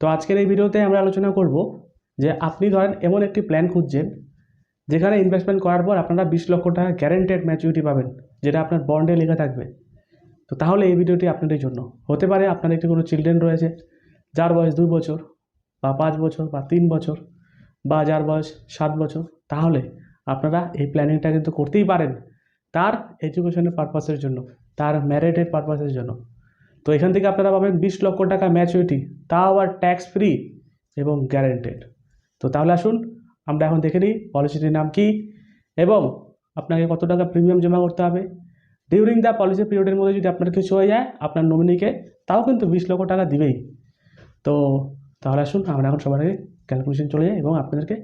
তো আজকের এই ভিডিওতে আমরা আলোচনা করব যে আপনি ধরেন এমন একটি প্ল্যান খুঁজছেন, যেখানে ইনভেস্টমেন্ট করার পর আপনারা বিশ লক্ষ টাকা গ্যারেন্টেড ম্যাচুরিটি পাবেন, যেটা আপনার বন্ডে লেখা থাকবে। তো তাহলে এই ভিডিওটি আপনাদের জন্য। হতে পারে আপনার একটি কোনো চিলড্রেন রয়েছে, যার বয়স দুই বছর, বা পাঁচ বছর, বা তিন বছর, বা যার বয়স সাত বছর, তাহলে আপনারা এই প্ল্যানিংটা কিন্তু করতেই পারেন, তার এডুকেশনের পারপাসের জন্য, তার ম্যারিটের পারপাসের জন্য। তো এখান থেকে আপনারা পাবেন বিশ লক্ষ টাকা ম্যাচুরিটি তাও আবার ট্যাক্স ফ্রি এবং গ্যারেন্টেড তো তাহলে আসুন, আমরা এখন দেখে নিই পলিসিটির নাম কি এবং আপনাকে কত টাকা প্রিমিয়াম জমা করতে হবে। ডিউরিং দ্য পলিসি পিরিয়ডের মধ্যে যদি আপনার কিছু হয়ে যায়, আপনার নমিনিকে তাও কিন্তু বিশ লক্ষ টাকা দিবেই। তো তাহলে আসুন, আমরা এখন সবার আগে ক্যালকুলেশন চলে যাই এবং আপনাদেরকে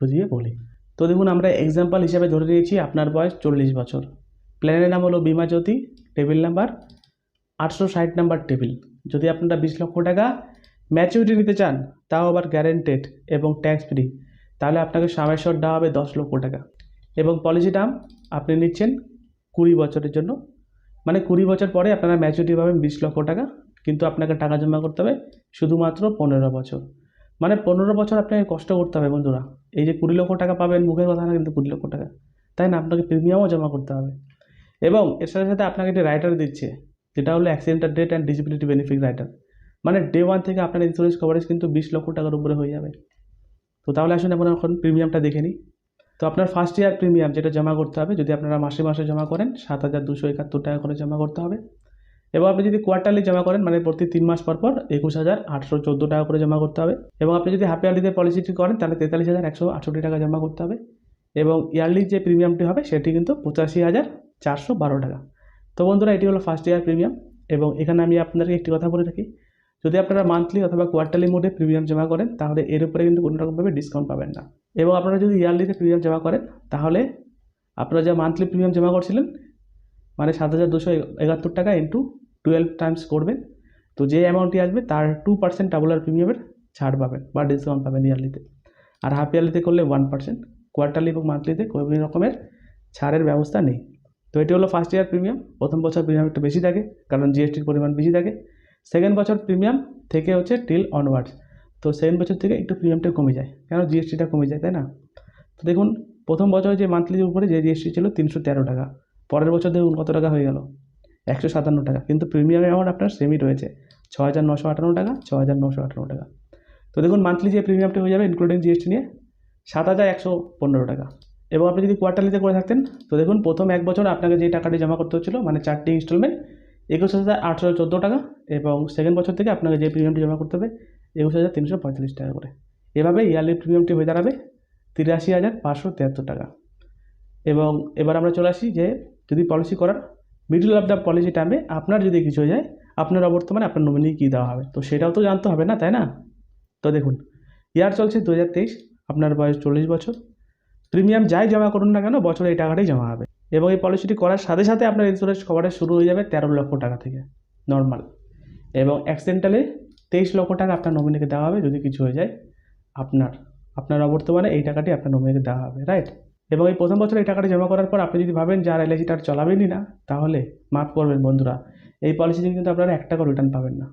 বুঝিয়ে বলি। তো দেখুন, আমরা এক্সাম্পল হিসাবে ধরে নিয়েছি আপনার বয়স চল্লিশ বছর। প্ল্যানের নাম হলো বিমা জ্যোতি টেবিল নাম্বার আটশো ষাট নাম্বার টেবিল। যদি আপনারা বিশ লক্ষ টাকা ম্যাচিউরিটি নিতে চান, তাও আবার গ্যারেন্টেড এবং ট্যাক্স ফ্রি তাহলে আপনাকে সামেশ্বর দেওয়া হবে দশ লক্ষ টাকা। এবং পলিসি টার্ম আপনি নিচ্ছেন কুড়ি বছরের জন্য। মানে কুড়ি বছর পরে আপনারা ম্যাচুরিটি পাবেন বিশ লক্ষ টাকা, কিন্তু আপনাকে টাকা জমা করতে হবে শুধুমাত্র পনেরো বছর। মানে পনেরো বছর আপনাকে কষ্ট করতে হবে বন্ধুরা। এই যে কুড়ি লক্ষ টাকা পাবেন, মুখের কথা না, কিন্তু কুড়ি লক্ষ টাকা। তাই না? আপনাকে প্রিমিয়ামও জমা করতে হবে। এবং এর সাথে সাথে আপনাকে একটি রাইটার দিচ্ছে। যেটা হলো accidental death and disability benefit rider মানে ডে ওয়ান থেকে আপনার ইন্স্যুরেন্স কভারেজ কিন্তু বিশ লক্ষ টাকার উপরে হয়ে যাবে। তো তাহলে আসুন এখন এখন প্রিমিয়ামটা দেখে নিই। তো আপনার ফার্স্ট ইয়ার প্রিমিয়াম যেটা জমা করতে হবে, যদি আপনারা মাসে মাসে জমা করেন, সাত হাজার দুশো একাত্তর টাকা করে জমা করতে হবে। এবং আপনি যদি কোয়ার্টারলি জমা করেন মানে প্রতি তিন মাস পর পর একুশ হাজার আটশো চোদ্দ টাকা করে জমা করতে হবে। এবং আপনি যদি হাফ ইয়ারলিতে পলিসিটি করেন, তাহলে তেতাল্লিশ হাজার একশো আটষট্টি টাকা জমা করতে হবে। এবং ইয়ারলি যে প্রিমিয়ামটি হবে, সেটি কিন্তু পঁচাশি হাজার চারশো বারো টাকা। তো বন্ধুরা, এটি হলো ফার্স্ট ইয়ার প্রিমিয়াম এবং এখানে আমি আপনাদেরকে একটি কথা বলে রাখি। যদি আপনারা মান্থলি অথবা কোয়ার্টারলি মোডে প্রিমিয়াম জমা করেন, তাহলে এর উপরে কিন্তু কোনো রকমভাবে ডিসকাউন্ট পাবেন না। এবং আপনারা যদি ইয়ারলিতে প্রিমিয়াম জমা করেন, তাহলে আপনারা যা মান্থলি প্রিমিয়াম জমা করছিলেন মানে সাত হাজার দুশো একাত্তর টাকা ইন্টু টুয়েলভ টাইমস করবেন। তো যে অ্যামাউন্টটি আসবে, তার টু পার্সেন্ট টাবুলার প্রিমিয়ামের ছাড় পাবেন বা ডিসকাউন্ট পাবেন ইয়ারলিতে আর হাফ ইয়ারলিতে করলে ওয়ান পার্সেন্ট কোয়ার্টারলি এবং মান্থলিতে কোনো রকমের ছাড়ের ব্যবস্থা নেই। তো এটি হলো ফার্স্ট ইয়ার প্রিমিয়াম প্রথম বছর প্রিমিয়াম একটু বেশি থাকে, কারণ জিএসটির পরিমাণ বেশি থাকে। সেকেন্ড বছর প্রিমিয়াম থেকে হচ্ছে টিল অনওয়ার্ডস তো সেকেন্ড বছর থেকে একটু প্রিমিয়ামটা কমে যায়, কেন জিএসটিটা কমে যায়, তাই না? তো দেখুন, প্রথম বছর যে মান্থলির উপরে যে জিএসটি ছিল তিনশো তেরো টাকা, পরের বছর দেখুন কত টাকা হয়ে গেল? একশো সাতান্ন টাকা। কিন্তু প্রিমিয়াম অ্যামাউন্ট আপনার সেমই রয়েছে ছ হাজার নশো আটান্ন টাকা ছ হাজার নশো আটান্ন টাকা। তো দেখুন মান্থলি যে প্রিমিয়ামটা হয়ে যাবে ইনক্লুডিং জিএসটি নিয়ে, সাত হাজার একশো পনেরো টাকা। এবং আপনি যদি কোয়ার্টারলিতে করে থাকতেন, তো দেখুন, প্রথম এক বছর আপনাকে যে টাকাটি জমা করতে হচ্ছিল মানে চারটি ইনস্টলমেন্ট একুশ হাজার আটশো চোদ্দ টাকা এবং সেকেন্ড বছর থেকে আপনাকে যে প্রিমিয়ামটি জমা করতে হবে, একুশ হাজার তিনশো পঁয়তাল্লিশ টাকা করে। এভাবে ইয়ারলি প্রিমিয়ামটি হয়ে দাঁড়াবে তিরাশি হাজার পাঁচশো তিয়াত্তর টাকা। এবং এবার আমরা চলে আসি যে, যদি পলিসি করার মিডল অফ দ্য পলিসি টাইমে আপনার যদি কিছু হয়ে যায়, আপনার অবর্তমানে আপনার নমিনি কী দেওয়া হবে? তো সেটাও তো জানতে হবে না, তাই না? তো দেখুন ইয়ার চলছে দু হাজার তেইশ, আপনার বয়স চল্লিশ বছর প্রিমিয়াম যাই জমা করুন না কেন, বছরে এই টাকাটাই জমা হবে। এবং এই পলিসিটি করার সাথে সাথে আপনার ইন্স্যুরেন্স কভারেজ শুরু হয়ে যাবে তেরো লক্ষ টাকা থেকে নর্মাল এবং অ্যাক্সিডেন্টালে তেইশ লক্ষ টাকা আপনার নমিনিকে দেওয়া হবে যদি কিছু হয়ে যায়। আপনার আপনার অবর্তমানে এই টাকাটি আপনার নমিনিকে দেওয়া হবে রাইট এবং এই প্রথম বছর এই টাকাটি জমা করার পর আপনি যদি ভাবেন যে আর এলআইসিটা আর চলাবেনই না, তাহলে মাফ করবেন বন্ধুরা। এই পলিসি থেকে কিন্তু আপনারা এক টাকা রিটার্ন পাবেন না।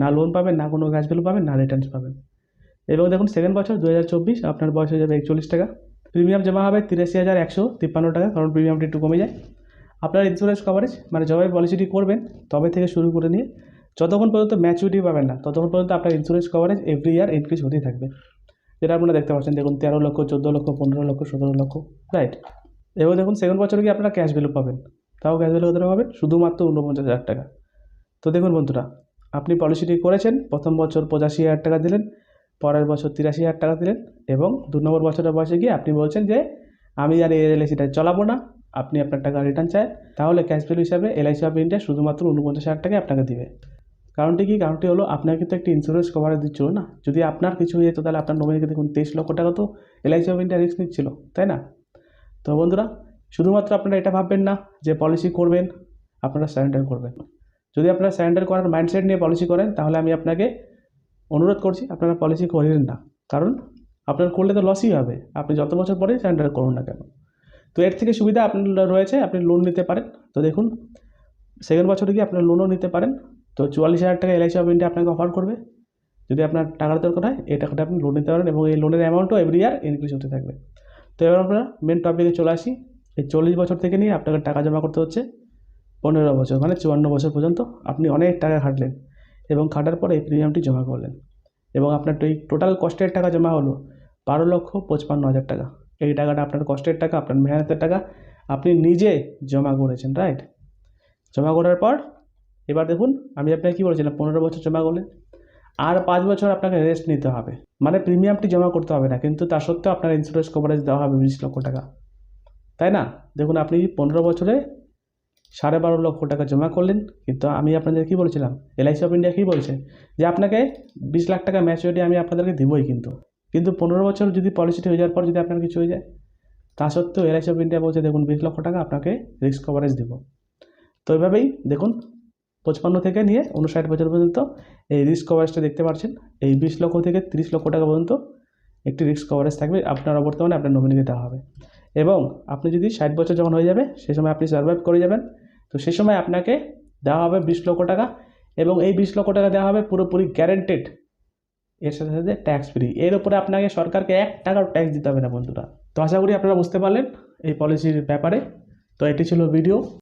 না লোন পাবেন, না কোনো গ্যাস পাবেন, না রিটার্নস পাবেন। এবং দেখুন সেকেন্ড বছর দু হাজার চব্বিশ, আপনার বয়স হয়ে যাবে একচল্লিশ টাকা। প্রিমিয়াম জমা হবে তিরাশি হাজার একশো তিপ্পান্ন টাকা, কারণ প্রিমিয়ামটি একটু কমে যায়। আপনার ইন্স্যুরেন্স কভারেজ মানে যবে পলিসিটি করবেন, তবে থেকে শুরু করে নিয়ে যতক্ষণ পর্যন্ত ম্যাচুরিটি পাবেন না, ততক্ষণ পর্যন্ত আপনার insurance coverage every year increase হতেই থাকবে। যেটা আপনারা দেখতে পাচ্ছেন, দেখুন তেরো লক্ষ, চোদ্দ লক্ষ, পনেরো লক্ষ, সতেরো লক্ষ রাইট এবং দেখুন সেকেন্ড বছরে কি আপনারা ক্যাশ ভ্যালু পাবেন? তাও ক্যাশ ভ্যালু কত পাবেন? শুধুমাত্র ঊনপঞ্চাশ হাজার টাকা। তো দেখুন বন্ধুরা, আপনি পলিসিটি করেছেন, প্রথম বছর পঁচাশি হাজার টাকা দিলেন পরের বছর তিরাশি হাজার টাকা দিলেন এবং দু নম্বর বছরের বয়সে গিয়ে আপনি বলছেন যে, আমি আর এই এলআইসিটা চলাবো না। আপনি আপনার টাকা রিটার্ন চায় তাহলে ক্যাশ ভ্যালু হিসাবে এলআইসি অফ ইন্ডিয়া শুধুমাত্র উনপঞ্চাশ হাজার টাকা আপনাকে দিবে। কারণটি কি? কারণটি হলো আপনাকে তো একটি ইন্স্যুরেন্স কভারেজ দিচ্ছিল না। যদি আপনার কিছু হয়ে যেত, তাহলে আপনার নমিনিকে দেখুন তেইশ লক্ষ টাকা তো এলআইসি অফ ইন্ডিয়া রিস্ক নিচ্ছিল, তাই না? তো বন্ধুরা, শুধুমাত্র আপনারা এটা ভাববেন না যে পলিসি করবেন, আপনারা স্যারেন্ডার করবেন। যদি আপনারা স্যারেন্ডার করার মাইন্ডসেট নিয়ে পলিসি করেন, তাহলে আমি আপনাকে অনুরোধ করছি আপনারা পলিসি করেন না। কারণ আপনার করলে তো লসই হবে। আপনি যত বছর পরে স্যারেন্ডার করুন না কেন। তো এর থেকে সুবিধা আপনার রয়েছে, আপনি লোন নিতে পারেন। তো দেখুন সেকেন্ড বছরে গিয়ে আপনার লোনও নিতে পারেন। তো চুয়াল্লিশ হাজার টাকা এলআইসি অফ ইন্ডিয়া আপনাকে অফার করবে। যদি আপনার টাকার দরকার হয়, এই টাকাটা আপনি লোন নিতে পারেন এবং এই লোনের অ্যামাউন্টও এভরি ইয়ার ইনক্রিজ হতে থাকবে। তো এবার আমরা মেন টপিকে চলে আসি। এই চল্লিশ বছর থেকে নিয়ে আপনাকে টাকা জমা করতে হচ্ছে। পনেরো বছর মানে চুয়ান্ন বছর পর্যন্ত আপনি অনেক টাকা খাটলেন। এবং খাটার পরে প্রিমিয়ামটি জমা করলেন। এবং আপনার এই টোটাল কস্টের টাকা জমা হলো বারো লক্ষ পঁচপান্ন হাজার টাকা। এই টাকাটা আপনার কষ্টের টাকা, আপনার মেহনতের টাকা আপনি নিজে জমা করেছেন রাইট জমা করার পর এবার দেখুন, আমি আপনাকে কী বলেছিলাম, পনেরো বছর জমা করলেন। আর পাঁচ বছর আপনাকে রেস্ট নিতে হবে। মানে প্রিমিয়ামটি জমা করতে হবে না, কিন্তু তা সত্ত্বেও আপনার ইন্স্যুরেন্স কভারেজ দেওয়া হবে বিশ লক্ষ টাকা। তাই না? দেখুন, আপনি পনেরো বছরে সাড়ে বারো লক্ষ টাকা জমা করলেন। কিন্তু আমি আপনাদের কী বলেছিলাম? এলআইসি অফ ইন্ডিয়া কী বলছে? যে আপনাকে বিশ লাখ টাকা ম্যাচুরিটি আমি আপনাদেরকে দেবই কিন্তু। কিন্তু পনেরো বছর যদি পলিসিটি হয়ে যাওয়ার পর যদি আপনার কিছু হয়ে যায়, তা সত্ত্বেও এলআইসি অফ ইন্ডিয়া বলছে, দেখুন, বিশ লক্ষ টাকা আপনাকে রিস্ক কভারেজ দেবো। তো এইভাবেই দেখুন, পঁচপান্ন থেকে নিয়ে উনষাট বছর পর্যন্ত এই রিস্ক কভারেজটা দেখতে পাচ্ছেন। এই বিশ লক্ষ থেকে তিরিশ লক্ষ টাকা পর্যন্ত একটি রিস্ক কভারেজ থাকবে। আপনার বর্তমানে আপনার নমিনিকে দেওয়া হবে। এবং আপনি যদি ষাট বছর যখন হয়ে যাবে, সে সময় আপনি সার্ভাইভ করে যাবেন। তো সে সময় আপনাকে দেওয়া হবে বিশ লক্ষ টাকা এবং এই বিশ লক্ষ টাকা দেওয়া হবে পুরোপুরি গ্যারেন্টেড এর সাথে সাথে ট্যাক্স ফ্রি এর উপরে আপনাকে সরকারকে এক টাকাও ট্যাক্স দিতে হবে না বন্ধুরা। তো আশা করি আপনারা বুঝতে পারলেন এই পলিসির ব্যাপারে। তো এটি ছিল ভিডিও